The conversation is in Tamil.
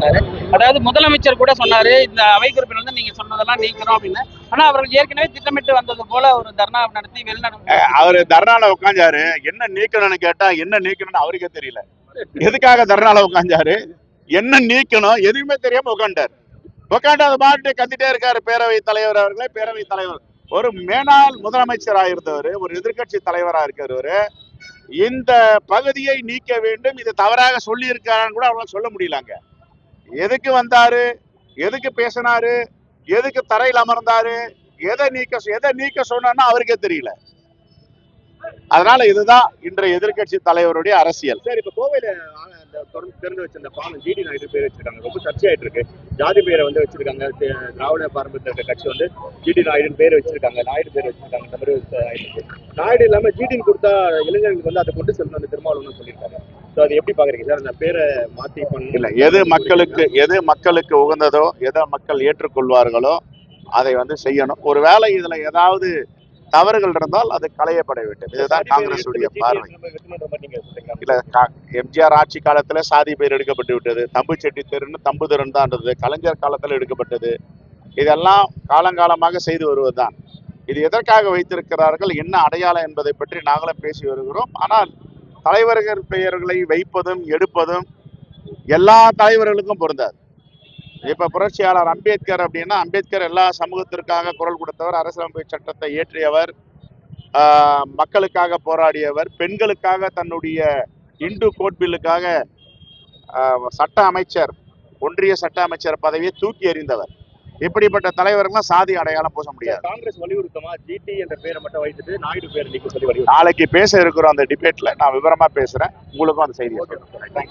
சொன்னாரு. அதாவது முதலமைச்சர் கூட சொன்னாரு இந்த அவை குறிப்பில் வந்து நீங்க சொன்னதெல்லாம் நீக்கணும் அப்படின்னு. ஆனா அவர்கள் ஏற்கனவே திட்டமிட்டு வந்தது போல ஒரு தர்ணா நடத்தி வெளிநடப்பு அவர் தர்ணால உட்காந்தாரு என்ன நீக்கணும்னு கேட்டா என்ன நீக்கணும்னு அவருக்கே தெரியல. எதுக்காக தர்ணால உட்காந்தாரு என்ன நீக்கணும்? எதுவுமே தெரியாம உட்காண்டாரு உட்காந்து அது பாட்டு கத்திட்டே இருக்காரு பேரவை தலைவர் அவர்களே பேரவை தலைவர். ஒரு மேனாள் முதலமைச்சராக இருந்தவர் ஒரு எதிர்க்கட்சி தலைவராக இருக்கிறவர் இந்த பகுதியை நீக்க வேண்டும் இது தவறாக சொல்லியிருக்காருன்னு கூட அவங்களால சொல்ல முடியலாங்க எதுக்கு வந்தாரு? எதுக்கு பேசினாரு? எதுக்கு தரையில் அமர்ந்தாரு? எதை நீக்க எதை நீக்க சொன்னா அவருக்கே தெரியல. அதனால இதுதான் இன்றைய எதிர்க்கட்சி தலைவருடைய அரசியல். சார் இப்ப கோவையில தொடர்ந்து திறந்து வச்ச அந்த பாலம் ஜிடி நாயுடு பேர் வச்சிருக்காங்க. ரொம்ப சர்ச்சையாயிட்டு இருக்கு. ஜாதி பேரை வந்து வச்சிருக்காங்க. திராவிட பாரம்பரியத்தில் இருக்க கட்சி வந்து ஜிடி நாயுடு பேர் வச்சிருக்காங்க. நாயுடு பேர் வச்சிருக்காங்க. இந்த மாதிரி நாயுடு இல்லாம ஜிடின்னு கொடுத்தா இளைஞர்களுக்கு வந்து அதை கொண்டு செல்லணும் அந்த திருமாவளவன் சொல்லியிருக்காங்க. ஸோ அது எப்படி பாக்குறீங்க? சார் அந்த பேரை மாத்தி பண்ண இல்ல எது மக்களுக்கு எது மக்களுக்கு உகந்ததோ எதை மக்கள் ஏற்றுக்கொள்வார்களோ அதை வந்து செய்யணும். ஒருவேளை இதுல ஏதாவது தவறுகள் இருந்தால் அது களையப்பட வேண்டும். இதுதான் காங்கிரஸ் உடைய பார்வை. இல்ல எம்ஜிஆர் ஆட்சி காலத்துல சாதி பேர் எடுக்கப்பட்டு விட்டது. தம்பு செட்டி தெருன்னு தம்பு தெருன்னு தான் இருந்தது. கலைஞர் காலத்துல எடுக்கப்பட்டது. இதெல்லாம் காலங்காலமாக செய்து வருவதுதான். இது எதற்காக வைத்திருக்கிறார்கள்? என்ன அடையாளம் என்பதை பற்றி நாங்களும் பேசி வருகிறோம். ஆனால் தலைவர்கள் பெயர்களை வைப்பதும் எடுப்பதும் எல்லா தலைவர்களுக்கும் பொருந்தாது. இப்ப புரட்சியாளர் அம்பேத்கர் அப்படின்னா அம்பேத்கர் எல்லா சமூகத்திற்காக குரல் கொடுத்தவர் அரசியலமைப்பு சட்டத்தை இயற்றியவர் மக்களுக்காக போராடியவர் பெண்களுக்காக தன்னுடைய இந்து கோட் பில்லுக்காக ஆஹ் சட்ட அமைச்சர் ஒன்றிய சட்ட அமைச்சர் பதவியை தூக்கி எறிந்தவர். இப்படிப்பட்ட தலைவர்கள்லாம் சாதி அடையாளம் பூச முடியாது. காங்கிரஸ் வலியுறுத்தமா? ஜிடி என்ற பேரை மட்டும் வைத்துட்டு நாயுடு பேர் நீக்க சொல்லி நாளைக்கு பேச இருக்கிறோம் அந்த டிபேட்ல. நான் விவரமா பேசுறேன். உங்களுக்கும் அந்த சொல்றேன்.